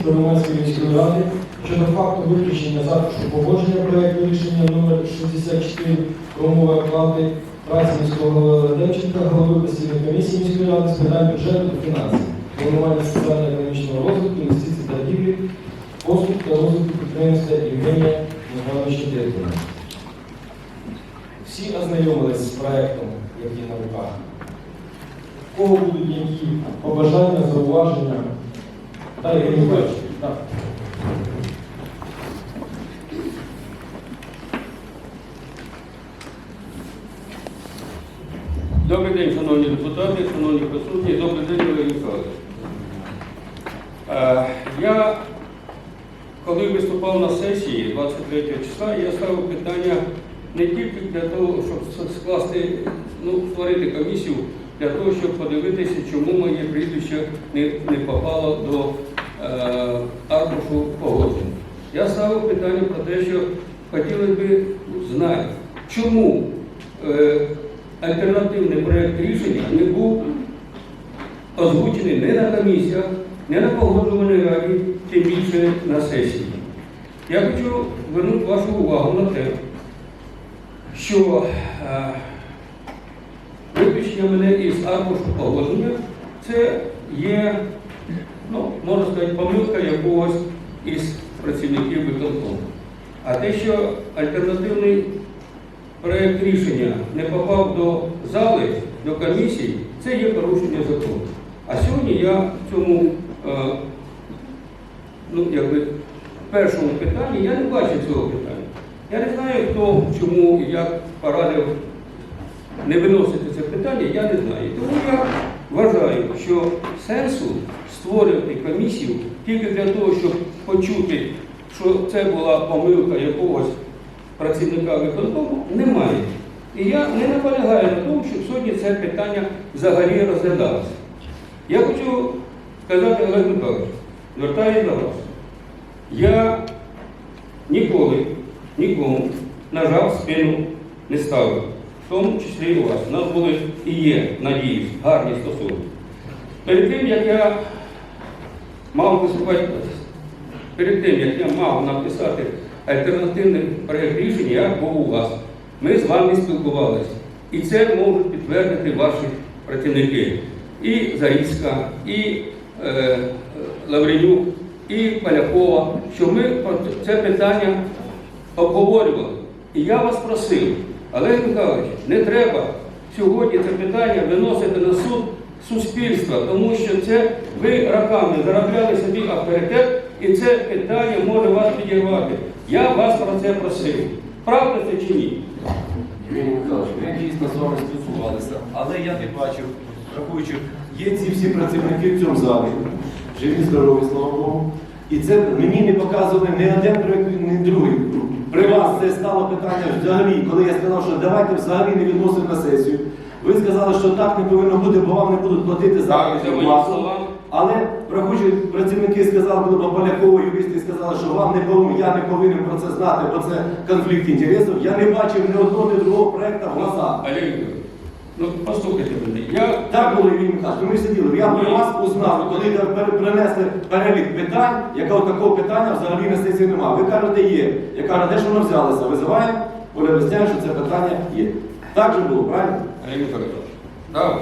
Громадської міської ради щодо факту виключення запишу погодження проекту рішення номер 64 про умови оплати праці міського голови Левченка, голови постійної комісії міської ради з питань бюджету та фінансів, планування соціально-економічного розвитку, інвестицій та торгівлі, послуг та розвитку підприємства Євгенія Михайловича Директора. Всі ознайомились з проектом, який на руках. У кого будуть які побажання, зауваження? Так, Ігор Миколаївич, так. Добрий день, шановні депутати, шановні присутні, добрий день, Олег Михайлович. Е, Я, коли виступав на сесії 23 числа, я ставив питання не тільки для того, щоб скласти, ну, створити комісію, для того, щоб подивитися, чому моє прізвище не, не попало до аркушу погодження. Я ставив питання про те, що хотіли би знати, чому е, альтернативний проєкт рішення не був озвучений не на комісіях, не на погоджувальній раді, тим більше на сесії. Я хочу звернути вашу увагу на те, що е, виключення мене із аркушу погодження це є, можна сказати, помилка якогось із працівників виконкому. А те, що альтернативний проєкт рішення не попав до зали, до комісії, це є порушення закону. А сьогодні я в цьому, е, ну, якби, першому питанні я не бачу цього питання. Я не знаю, хто чому і як порадив не виносити це питання, я не знаю. Тому я вважаю, що сенсу створювати комісію тільки для того, щоб почути, що це була помилка якогось працівника виконкому, немає. І я не наполягаю на тому, щоб сьогодні це питання взагалі розглядалося. Я хочу сказати Олег Михайлович, звертаюся до вас. Я ніколи нікому нажав в спину не ставив, в тому числі і у вас. У нас були і є, надіюсь, гарні стосунки. Перед тим, як я мав виступати, перед тим, як я мав написати альтернативний проєкт рішення, я був у вас. Ми з вами спілкувалися. І це можуть підтвердити ваші працівники. І Зарізька, і е, Лавренюк, і Полякова, що ми це питання обговорювали. І я вас просив, Олег Михайлович, не треба сьогодні це питання виносити на суд суспільства, тому що це ви роками заробляли собі авторитет, і це питання може вас підірвати. Я вас про це просив. Правда це чи ні? Євгеній Михайлович, ми дійсно з вами спілкувалися, але я не бачив, рахуючи, є ці всі працівники в цьому залі, живі, здорові, слава Богу. І це мені не показували ні один ні другий. Вас це стало питання взагалі, коли я сказав, що давайте взагалі не відносимо на сесію. Ви сказали, що так не повинно бути, бо вам не будуть платити за Так, плату. Але врахуючи, працівники сказали, коли Поляково, юристи сказали, що вам не повинен, я не повинен про це знати, бо це конфлікт інтересів. Я не бачив ні одного, ні другого проєкту в глазах. Олег ну послухайте мене. Я Так було Євгеній Михайлович, ми сиділи. Я про вас узнав, коли пер- принесли перелік питань, якого такого питання взагалі на сесії немає. Ви кажете, є. Я кажу, де ж воно взялося? Визиваємо, поясняємо, що це питання є. Так же було, правильно? Олег да,